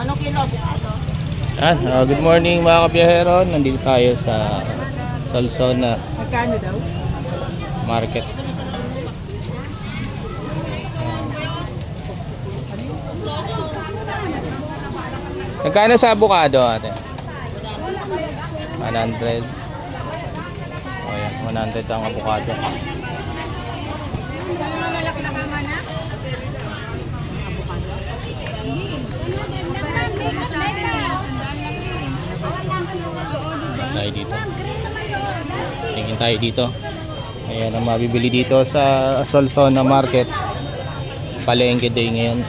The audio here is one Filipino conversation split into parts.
Anong kilo? Ano? Yan, ah, good morning mga kabiyahero. Nandito tayo sa Salsona Magkano daw? Market. Nagkano sa avocado ate? 100. O yan, 100 ang avocado. Tayo dito. Tingin tayo dito. Ayan ang mabibili dito sa Solsona Market. Palengke day ngayon.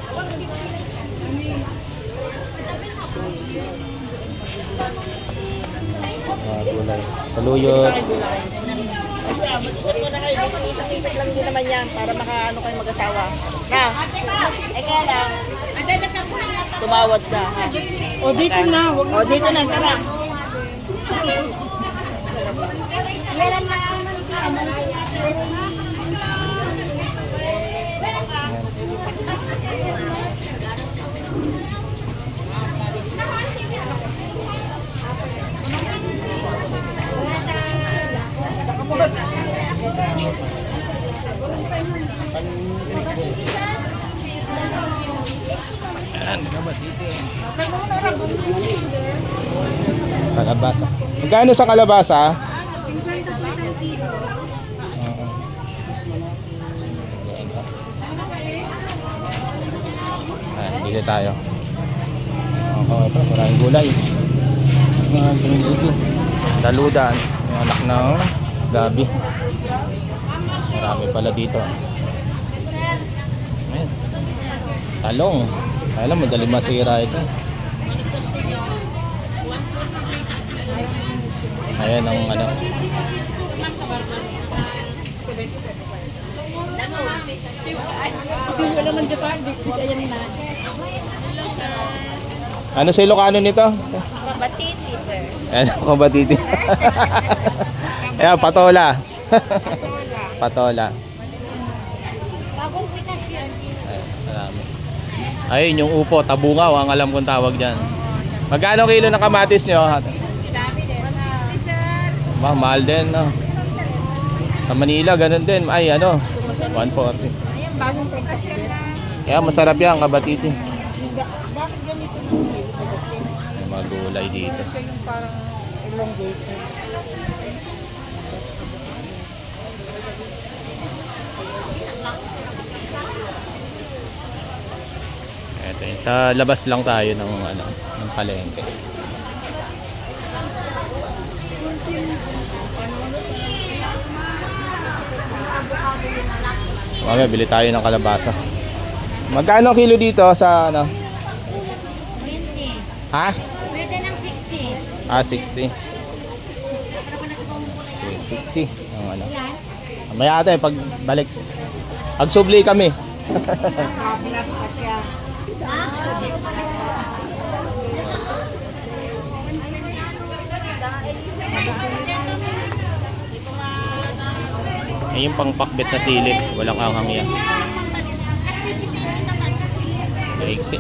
Ah, gulay. Saluyot. Isang-isang lang din naman yan para makaano kayo mag-asawa. Na, eh kaya lang, tumawad ka. Ha? O dito na. O dito na, tara. Kalabasa. Magkano sa kalabasa? Dito tayo. Oo, ito, maraming gulay. Mga dito. Daludan. Yung anak ng gabi. Marami pala dito. Ayan. Talong. Alam, madali masira ito. Ayan ang ano. Ano sa Ilocano nito? Kabatiti, sir. Ang kabatiti. Ayan, patola. patola. Bagong pitas marami. Ayun, yung upo, tabungaw, ang alam kong tawag dyan. Magkano kilo ng kamatis nyo? Dami din. 160, sir. Ma, mahal din, no? Sa Manila, ganun din. Ay, ano? 140. Ayan, bagong pitas yan na. Kaya masarap yan, kabatiti. Bakit ganito? May mga gulay dito. Siya yung parang elongated. Ito yun. Sa labas lang tayo ng, ano, ng palengke. Mamaya, bili tayo ng kalabasa. Magkano ang kilo dito sa ano? 20. Ha? Pwede ng 60. Ah, 60. Okay, 60. Ang ano. Mamaya ate, pag balik. Pag subli kami. Ay, yung pang pakbet na silip. Walang anghang yan. As 50 naman. Daigsi.